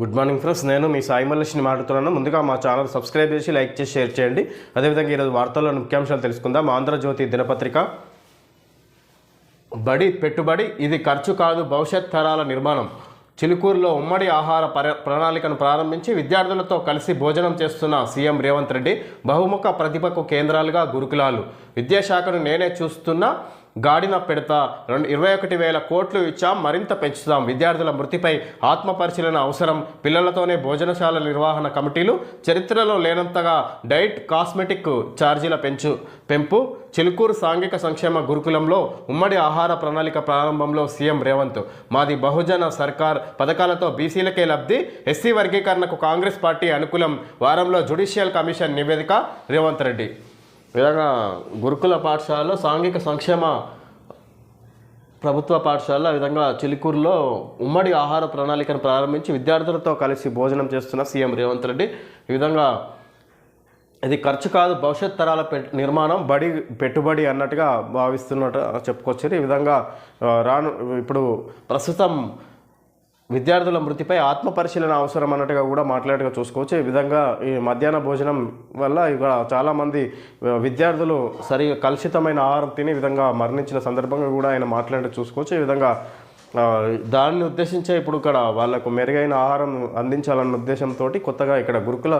Good morning friends నేను మీ సాయి మల్లేష్ని మాట్లాడుతున్నాను. ముందుగా మా ఛానల్ సబ్స్క్రైబ్ చేసి లైక్ చేసి షేర్ చేయండి. అదేవిధంగా ఈరోజు వార్తల్లో ముఖ్యాంశాలు తెలుసుకుందాం. ఆంధ్రజ్యోతి దినపత్రిక. బడి పెట్టుబడి ఇది ఖర్చు కాదు భవిష్యత్ తరాల నిర్మాణం. చిలుకూరులో ఉమ్మడి ఆహార ప్రణాళికను ప్రారంభించి విద్యార్థులతో కలిసి భోజనం చేస్తున్న సీఎం రేవంత్ రెడ్డి బహుముఖ ప్రతిభకు కేంద్రాలుగా గురుకులాలు. విద్యాశాఖను నేనే చూస్తున్నా. గాడిన పెడతా రెండు ఇరవై ఒకటి వేల కోట్లు ఇచ్చాం మరింత పెంచుతాం. విద్యార్థుల మృతిపై ఆత్మ పరిశీలన అవసరం. పిల్లలతోనే భోజనశాల నిర్వహణ కమిటీలు చరిత్రలో లేనంతగా డైట్ కాస్మెటిక్ ఛార్జీల పెంచు పెంపు చిలుకూరు సాంఘిక సంక్షేమ గురుకులంలో ఉమ్మడి ఆహార ప్రణాళిక ప్రారంభంలో సీఎం రేవంత్. మాది బహుజన సర్కార్ పథకాలతో బీసీలకే లబ్ధి ఎస్సీ వర్గీకరణకు కాంగ్రెస్ పార్టీ అనుకూలం. వారంలో జ్యుడిషియల్ కమిషన్ నివేదిక రేవంత్ రెడ్డి. విధంగా గురుకుల పాఠశాలలో సాంఘిక సంక్షేమ ప్రభుత్వ పాఠశాల ఆ విధంగా చిలుకూరులో ఉమ్మడి ఆహార ప్రణాళికను ప్రారంభించి విద్యార్థులతో కలిసి భోజనం చేస్తున్న సీఎం రేవంత్ రెడ్డి. ఈ విధంగా ఇది ఖర్చు కాదు భవిష్యత్ తరాల పె నిర్మాణం బడి పెట్టుబడి అన్నట్టుగా భావిస్తున్నట్టు చెప్పుకొచ్చారు. ఈ విధంగా రాను ఇప్పుడు ప్రస్తుతం విద్యార్థుల మృతిపై ఆత్మ పరిశీలన అవసరం అన్నట్టుగా కూడా మాట్లాడగా చూసుకోవచ్చు. ఈ విధంగా ఈ మధ్యాహ్న భోజనం వల్ల ఇక్కడ చాలామంది విద్యార్థులు సరిగా కలుషితమైన ఆహారం తిని విధంగా మరణించిన సందర్భంగా కూడా ఆయన మాట్లాడి చూసుకోవచ్చు. ఈ విధంగా దాన్ని ఉద్దేశించే ఇప్పుడు ఇక్కడ వాళ్ళకు మెరుగైన ఆహారం అందించాలన్న ఉద్దేశంతో కొత్తగా ఇక్కడ గురుకుల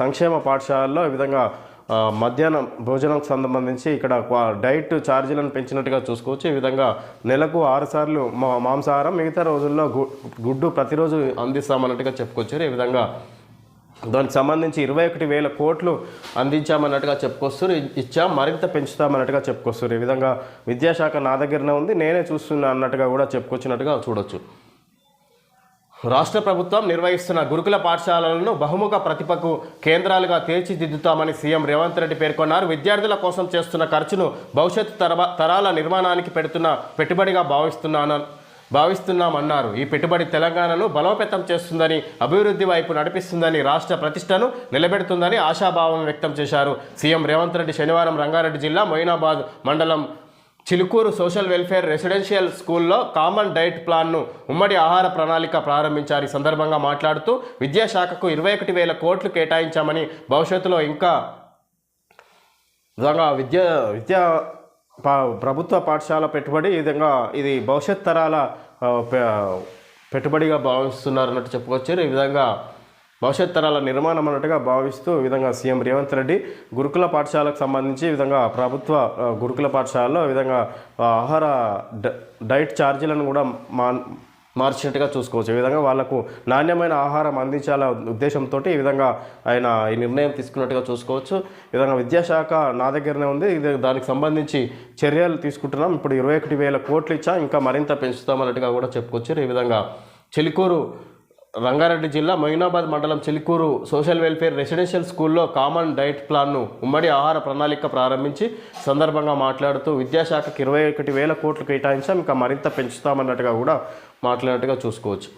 సంక్షేమ పాఠశాలలో ఈ విధంగా మధ్యాహ్నం భోజనం సంబంధించి ఇక్కడ డైట్ ఛార్జీలను పెంచినట్టుగా చూసుకోవచ్చు. ఈ విధంగా నెలకు ఆరు సార్లు మా మాంసాహారం మిగతా రోజుల్లో గు- గుడ్డు ప్రతిరోజు అందిస్తామన్నట్టుగా చెప్పుకొచ్చారు. ఈ విధంగా దానికి సంబంధించి ఇరవై ఒకటి వేల కోట్లు అందించామన్నట్టుగా చెప్పుకొస్తారు ఇ- ఇచ్చాం మరింత పెంచుతామన్నట్టుగా చెప్పుకొస్తారు ఈ విధంగా విద్యాశాఖ నా దగ్గరనే ఉంది. నేనే చూస్తున్నా అన్నట్టుగా కూడా చెప్పుకొచ్చినట్టుగా చూడొచ్చు. రాష్ట్ర ప్రభుత్వం నిర్వహిస్తున్న గురుకుల పాఠశాలలను బహుముఖ ప్రతిభకు కేంద్రాలుగా తీర్చిదిద్దుతామని సీఎం రేవంత్ రెడ్డి పేర్కొన్నారు. విద్యార్థుల కోసం చేస్తున్న ఖర్చును భవిష్యత్తు తరాల నిర్మాణానికి పెడుతున్న పెట్టుబడిగా భావిస్తున్నాను భావిస్తున్నామన్నారు. ఈ పెట్టుబడి తెలంగాణను బలోపేతం చేస్తుందని అభివృద్ధి వైపు నడిపిస్తుందని రాష్ట్ర ప్రతిష్టను నిలబెడుతుందని ఆశాభావం వ్యక్తం చేశారు. సీఎం రేవంత్ రెడ్డి శనివారం రంగారెడ్డి జిల్లా మొయినాబాద్ మండలం చిలుకూరు సోషల్ వెల్ఫేర్ రెసిడెన్షియల్ స్కూల్లో కామన్ డైట్ ప్లాన్ను ఉమ్మడి ఆహార ప్రణాళిక ప్రారంభించారు. ఈ సందర్భంగా మాట్లాడుతూ విద్యాశాఖకు ఇరవై ఒకటి వేల కోట్లు కేటాయించామని భవిష్యత్తులో ఇంకా విధంగా విద్య విద్యా పా- ప్రభుత్వ పాఠశాల పెట్టుబడి ఈ విధంగా ఇది భవిష్యత్ తరాల పెట్టుబడిగా భావిస్తున్నారు అన్నట్టు చెప్పుకొచ్చారు ఈ విధంగా భవిష్యత్ తరాల నిర్మాణం అన్నట్టుగా భావిస్తూ విధంగా సీఎం రేవంత్ రెడ్డి గురుకుల పాఠశాలకు సంబంధించి విధంగా ప్రభుత్వ గురుకుల పాఠశాలలో విధంగా ఆహార డ- డైట్ ఛార్జీలను కూడా మా మార్చినట్టుగా చూసుకోవచ్చు. ఈ విధంగా వాళ్ళకు నాణ్యమైన ఆహారం అందించాల ఉద్దేశంతో ఈ విధంగా ఆయన ఈ నిర్ణయం తీసుకున్నట్టుగా చూసుకోవచ్చు. ఈ విధంగా విద్యాశాఖ నా దగ్గరనే ఉంది. ఇది దానికి సంబంధించి చర్యలు తీసుకుంటున్నాం. ఇప్పుడు ఇరవై ఒకటి వేల కోట్లు ఇచ్చా. ఇంకా మరింత పెంచుతామన్నట్టుగా కూడా చెప్పుకొచ్చారు. ఈ విధంగా చెలికూరు రంగారెడ్డి జిల్లా మొయినాబాద్ మండలం చిలుకూరు సోషల్ వెల్ఫేర్ రెసిడెన్షియల్ స్కూల్లో కామన్ డైట్ ప్లాన్ను ఉమ్మడి ఆహార ప్రణాళిక ప్రారంభించి సందర్భంగా మాట్లాడుతూ విద్యాశాఖకి ఇరవై ఒకటి వేల కోట్లు కేటాయించాం. ఇంకా మరింత పెంచుతామన్నట్టుగా కూడా మాట్లాడినట్టుగా చూసుకోవచ్చు.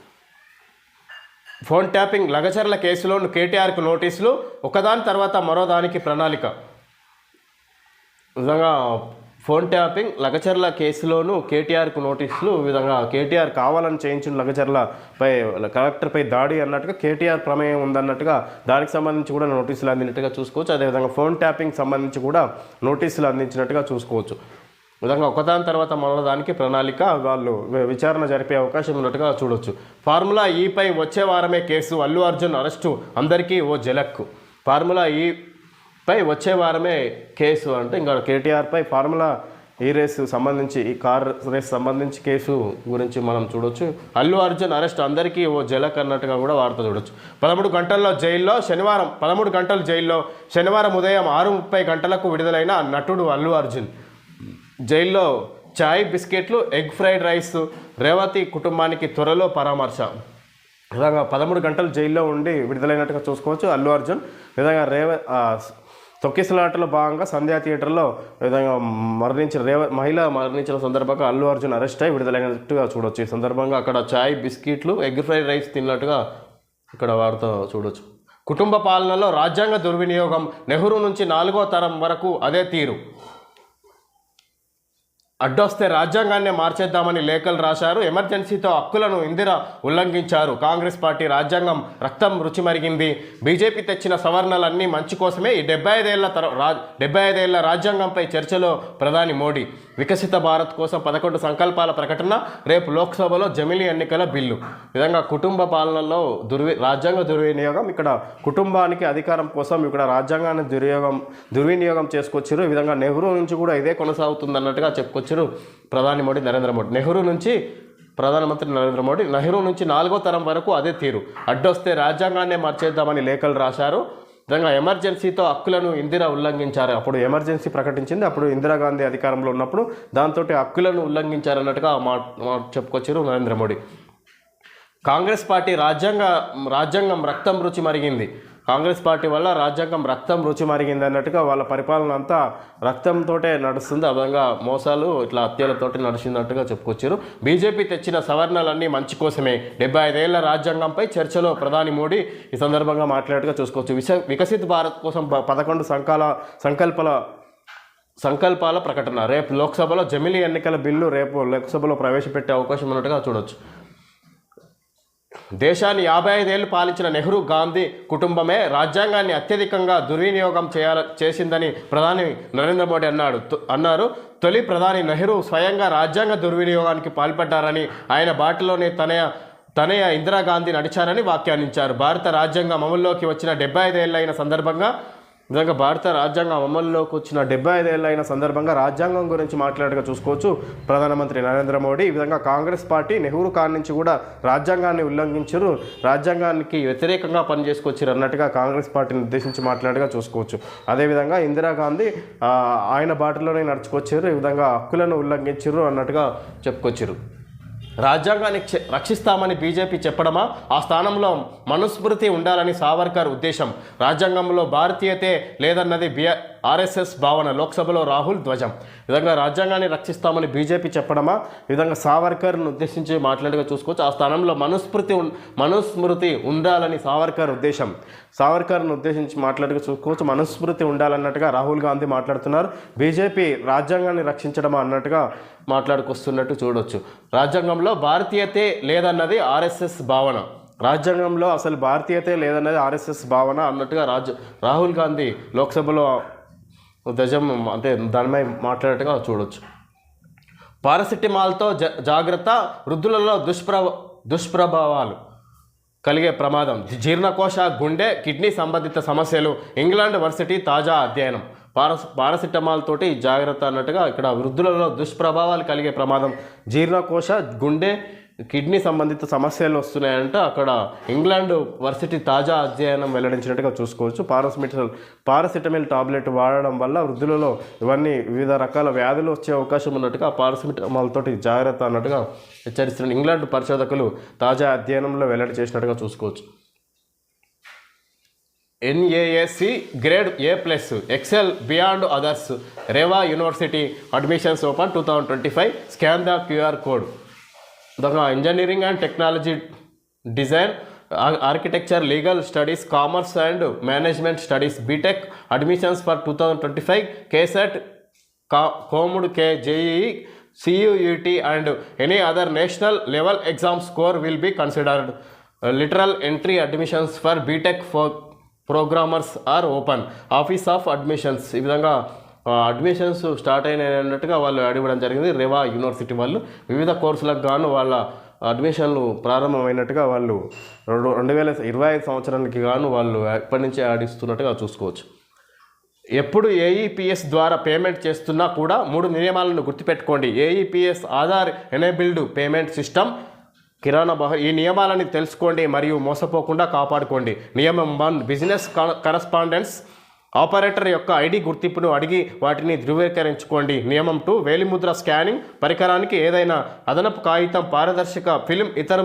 ఫోన్ ట్యాపింగ్ లగచర్ల కేసులో కేటీఆర్కు నోటీసులు. ఒకదాని తర్వాత మరో దానికి ప్రణాళిక. నిజంగా విధంగా ఫోన్ ట్యాపింగ్ లగచర్ల కేసులోనూ కేటీఆర్కు నోటీసులు విధంగా కేటీఆర్ కావాలని చేయించిన లగచర్లపై కలెక్టర్పై దాడి అన్నట్టుగా కేటీఆర్ ప్రమేయం ఉందన్నట్టుగా దానికి సంబంధించి కూడా నోటీసులు అందినట్టుగా చూసుకోవచ్చు. అదేవిధంగా ఫోన్ ట్యాపింగ్ సంబంధించి కూడా నోటీసులు అందించినట్టుగా చూసుకోవచ్చు. విధంగా ఒకదాని తర్వాత మరో దానికి ప్రణాళిక వాళ్ళు విచారణ జరిపే అవకాశం ఉన్నట్టుగా చూడొచ్చు. ఫార్ములా e ఈపై వచ్చే వారమే కేసు అల్లు అర్జున్ అరెస్టు అందరికీ ఓ జలక్కు ఫార్ములా ఈ పై వచ్చే వారమే కేసు అంటే ఇంకా కేటీఆర్పై ఫార్ములా ఈ రేసు సంబంధించి ఈ కార్ రేస్ సంబంధించి కేసు గురించి మనం చూడొచ్చు. అల్లు అర్జున్ అరెస్ట్ అందరికీ ఓ జలక్ అన్నట్టుగా కూడా వార్త చూడొచ్చు. పదమూడు గంటల్లో జైల్లో శనివారం పదమూడు గంటలు జైల్లో శనివారం ఉదయం ఆరు ముప్పై గంటలకు విడుదలైన నటుడు అల్లు అర్జున్. జైల్లో చాయ్ బిస్కెట్లు ఎగ్ ఫ్రైడ్ రైస్ రేవతి కుటుంబానికి త్వరలో పరామర్శ. విధంగా పదమూడు గంటలు జైల్లో ఉండి విడుదలైనట్టుగా చూసుకోవచ్చు అల్లు అర్జున్. విధంగా రేవ తొక్కిసలాటలో భాగంగా సంధ్యా థియేటర్లో విధంగా మరణించిన రేవ మహిళ మరణించిన సందర్భంగా అల్లు అర్జున్ అరెస్ట్ అయి విడుదలైనట్టుగా చూడొచ్చు. ఈ సందర్భంగా అక్కడ చాయ్ బిస్కెట్లు ఎగ్ ఫ్రైడ్ రైస్ తిన్నట్టుగా ఇక్కడ వార్త చూడొచ్చు. కుటుంబ పాలనలో రాజ్యాంగ దుర్వినియోగం నెహ్రూ నుంచి నాలుగో తరం వరకు అదే తీరు. అడ్డొస్తే రాజ్యాంగాన్నే మార్చేద్దామని లేఖలు రాశారు. ఎమర్జెన్సీతో హక్కులను ఇందిర ఉల్లంఘించారు. కాంగ్రెస్ పార్టీ రాజ్యాంగం రక్తం రుచి మరిగింది. బీజేపీ తెచ్చిన సవరణలన్నీ మంచి కోసమే ఈ డెబ్బై ఐదేళ్ళ తర రా డెబ్బై ఐదేళ్ళ రాజ్యాంగంపై చర్చలో ప్రధాని మోడీ. వికసిత భారత్ కోసం పదకొండు సంకల్పాల ప్రకటన రేపు లోక్సభలో జమిలీ ఎన్నికల బిల్లు. విధంగా కుటుంబ పాలనలో దుర్వి రాజ్యాంగ దుర్వినియోగం ఇక్కడ కుటుంబానికి అధికారం కోసం ఇక్కడ రాజ్యాంగాన్ని దుర్యోగం దుర్వినియోగం చేసుకొచ్చారు ఈ విధంగా నెహ్రూ నుంచి కూడా ఇదే కొనసాగుతుంది అన్నట్టుగా చెప్పుకొచ్చారు. ప్రధాని మోడీ నరేంద్ర మోడీ. నెహ్రూ నుంచి ప్రధానమంత్రి నరేంద్ర మోడీ నెహ్రూ నుంచి నాలుగో తరం వరకు అదే తీరు. అడ్డొస్తే రాజ్యాంగాన్నే మార్చేద్దామని లేఖలు రాశారు. నిజంగా ఎమర్జెన్సీతో హక్కులను ఇందిరా ఉల్లంఘించారు. అప్పుడు ఎమర్జెన్సీ ప్రకటించింది అప్పుడు ఇందిరాగాంధీ అధికారంలో ఉన్నప్పుడు దాంతో హక్కులను ఉల్లంఘించారన్నట్టుగా మా చెప్పుకొచ్చారు నరేంద్ర మోడీ. కాంగ్రెస్ పార్టీ రాజ్యాంగ రాజ్యాంగం రక్తం రుచి మరిగింది. కాంగ్రెస్ పార్టీ వల్ల రాజ్యాంగం రక్తం రుచి మరిగింది అన్నట్టుగా వాళ్ళ పరిపాలన అంతా రక్తంతోటే నడుస్తుంది ఆ విధంగా మోసాలు ఇట్లా హత్యలతోటి నడిచిందన్నట్టుగా చెప్పుకొచ్చారు. బీజేపీ తెచ్చిన సవరణలన్నీ మంచి కోసమే. డెబ్బై ఐదేళ్ళ రాజ్యాంగంపై చర్చలో ప్రధాని మోడీ ఈ సందర్భంగా మాట్లాడేట్టుగా చూసుకోవచ్చు. విశ వికసిత్ భారత్ కోసం పదకొండు సంకాల సంకల్పాల సంకల్పాల ప్రకటన. రేపు లోక్సభలో జమిలీ ఎన్నికల బిల్లు రేపు లోక్సభలో ప్రవేశపెట్టే అవకాశం ఉన్నట్టుగా చూడొచ్చు. దేశాన్ని యాభై ఐదేళ్ళు పాలించిన నెహ్రూ గాంధీ కుటుంబమే రాజ్యాంగాన్ని అత్యధికంగా దుర్వినియోగం చేయాల చేసిందని ప్రధాని నరేంద్ర మోడీ అన్నాడు. తొ- అన్నారు. తొలి ప్రధాని నెహ్రూ స్వయంగా రాజ్యాంగ దుర్వినియోగానికి పాల్పడ్డారని ఆయన బాటలోనే తనయ తనయ ఇందిరాగాంధీ నడిచారని వ్యాఖ్యానించారు. భారత రాజ్యాంగం అమల్లోకి వచ్చిన డెబ్బై ఐదేళ్ళైన సందర్భంగా నిజంగా భారత రాజ్యాంగం అమల్లోకి వచ్చిన డెబ్బై ఐదేళ్ళైన సందర్భంగా రాజ్యాంగం గురించి మాట్లాడగా చూసుకోవచ్చు. ప్రధానమంత్రి నరేంద్ర మోడీ ఈ విధంగా కాంగ్రెస్ పార్టీ నెహ్రూ కార్ నుంచి కూడా రాజ్యాంగాన్ని ఉల్లంఘించారు. రాజ్యాంగానికి వ్యతిరేకంగా పనిచేసుకొచ్చారు అన్నట్టుగా కాంగ్రెస్ పార్టీని ఉద్దేశించి మాట్లాడగా చూసుకోవచ్చు. అదేవిధంగా ఇందిరాగాంధీ ఆయన బాటలోనే నడుచుకొచ్చారు ఈ విధంగా హక్కులను ఉల్లంఘించారు అన్నట్టుగా చెప్పుకొచ్చారు రాజ్యాంగాన్ని రక్షిస్తామని బీజేపీ చెప్పడమా? ఆ స్థానంలో మనుస్మృతి ఉండాలని సావర్కర్ ఉద్దేశం. రాజ్యాంగంలో భారతీయతే లేదన్నది బిఆ ఆర్ఎస్ఎస్ భావన లోక్సభలో రాహుల్ ధ్వజం. విధంగా రాజ్యాంగాన్ని రక్షిస్తామని బీజేపీ చెప్పడమా? ఈ విధంగా సావర్కర్ను ఉద్దేశించి మాట్లాడగా చూసుకోవచ్చు. ఆ స్థానంలో మనుస్మృతి మనుస్మృతి ఉండాలని సావర్కర్ ఉద్దేశం. సావర్కర్ను ఉద్దేశించి మాట్లాడగా చూసుకోవచ్చు. మనుస్మృతి ఉండాలన్నట్టుగా రాహుల్ గాంధీ మాట్లాడుతున్నారు. బీజేపీ రాజ్యాంగాన్ని రక్షించడమా అన్నట్టుగా మాట్లాడుకొస్తున్నట్టు చూడొచ్చు. రాజ్యాంగంలో భారతీయతే లేదన్నది ఆర్ఎస్ఎస్ భావన. రాజ్యాంగంలో అసలు భారతీయతే లేదన్నది ఆర్ఎస్ఎస్ భావన అన్నట్టుగా రాజ్ రాహుల్ గాంధీ లోక్సభలో ధ్వజం అంటే దానిపై మాట్లాడేట్టుగా చూడొచ్చు. పారాసిటమాల్తో జ జాగ్రత్త వృద్ధులలో దుష్ప్రభ దుష్ప్రభావాలు కలిగే ప్రమాదం. జీర్ణకోశ గుండె కిడ్నీ సంబంధిత సమస్యలు ఇంగ్లాండ్ వర్సిటీ తాజా అధ్యయనం. పారస్ పారాసిటమాల్ తోటి జాగ్రత్త అన్నట్టుగా ఇక్కడ వృద్ధులలో దుష్ప్రభావాలు కలిగే ప్రమాదం. జీర్ణకోశ గుండె కిడ్నీ సంబంధిత సమస్యలు వస్తున్నాయంటే. అక్కడ ఇంగ్లాండ్ వర్సిటీ తాజా అధ్యయనం వెల్లడించినట్టుగా చూసుకోవచ్చు. పారాసిమిటల్ పారాసిటమిల్ టాబ్లెట్ వాడడం వల్ల వృద్ధులలో ఇవన్నీ వివిధ రకాల వ్యాధులు వచ్చే అవకాశం ఉన్నట్టుగా పారాసిటమాల్ తోటి జాగ్రత్త అన్నట్టుగా హెచ్చరిస్తున్న ఇంగ్లాండ్ పరిశోధకులు తాజా అధ్యయనంలో వెల్లడి చేసినట్టుగా చూసుకోవచ్చు. NASC grade A plus excel beyond others Reva university admissions open two thousand twenty five. Scan the QR code. Engineering and technology design architecture legal studies commerce and management studies BTech admissions for two thousand twenty five KCET COMEDK JEE CUET and any other national level exam score will be considered. Lateral entry admissions for BTech for programmers are open. Office of admissions. ఈ విధంగా admissions start అయినాయి అన్నట్టుగా వాళ్ళు అడగడం జరిగింది. Rewa university వాళ్ళు వివిధ కోర్సులకు గాను వాళ్ళ అడ్మిషన్లు ప్రారంభమైనట్టుగా వాళ్ళు రెండు రెండు వేల ఇరవై ఐదు సంవత్సరానికి గాను వాళ్ళు ఎప్పటి నుంచి ఆడిస్తున్నట్టుగా చూసుకోవచ్చు. ఎప్పుడు ఏఈపిఎస్ ద్వారా పేమెంట్ చేస్తున్నా కూడా మూడు నియమాలను గుర్తుపెట్టుకోండి. AEPS Aadhaar enabled payment system కిరాణా బహ ఈ నియమాలని తెలుసుకోండి మరియు మోసపోకుండా కాపాడుకోండి. నియమం వన్ బిజినెస్ కరస్పాండెన్స్ ఆపరేటర్ యొక్క ఐడి గుర్తింపును అడిగి వాటిని ధృవీకరించుకోండి. నియమం టూ వేలిముద్ర స్కానింగ్ పరికరానికి ఏదైనా అదనపు కాగితం పారదర్శక ఫిల్మ్ ఇతర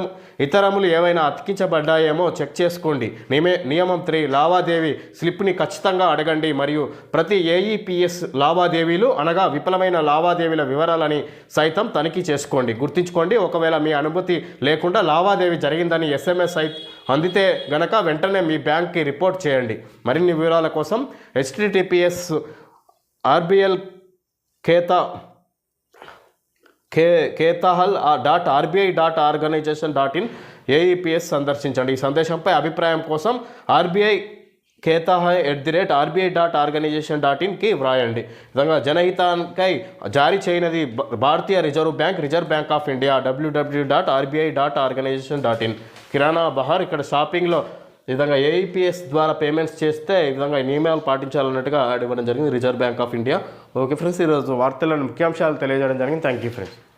ఇతరములు ఏవైనా అతికించబడ్డాయేమో చెక్ చేసుకోండి. నిమే నియమం త్రీ లావాదేవీ స్లిప్ని ఖచ్చితంగా అడగండి మరియు ప్రతి ఏఈపిఎస్ లావాదేవీలు అనగా విఫలమైన లావాదేవీల వివరాలని సైతం తనిఖీ చేసుకోండి. గుర్తుంచుకోండి. ఒకవేళ మీ అనుమతి లేకుండా లావాదేవీ జరిగిందని ఎస్ఎంఎస్ సై అందితే గనక వెంటనే మీ బ్యాంక్కి రిపోర్ట్ చేయండి. మరిన్ని వివరాల కోసం హెచ్టిటిపిఎస్ ఆర్బిఎల్ కేతా కే కేతాహల్ dot RBI dot organization dot in AEPS సందర్శించండి. ఈ సందేశంపై అభిప్రాయం కోసం RBI కేతాహాయ్ at the rate RBI dot organization dot ఇన్కి వ్రాయండి. విధంగా జనహితానికై జారీ చేయనది భ- భారతీయ reserve bank reserve bank of India WW dot RBI dot organization dot in కిరాణా బహార్ ఇక్కడ షాపింగ్లో ఈ విధంగా ఏఈపిఎస్ ద్వారా పేమెంట్స్ చేస్తే ఈ విధంగా నియమాలు పాటించాలన్నట్టుగా యాడ్ ఇవ్వడం జరిగింది reserve bank of India. Okay friends ఈరోజు వార్తలను ముఖ్యాంశాలు తెలియజేయడం జరిగింది. Thank you friends.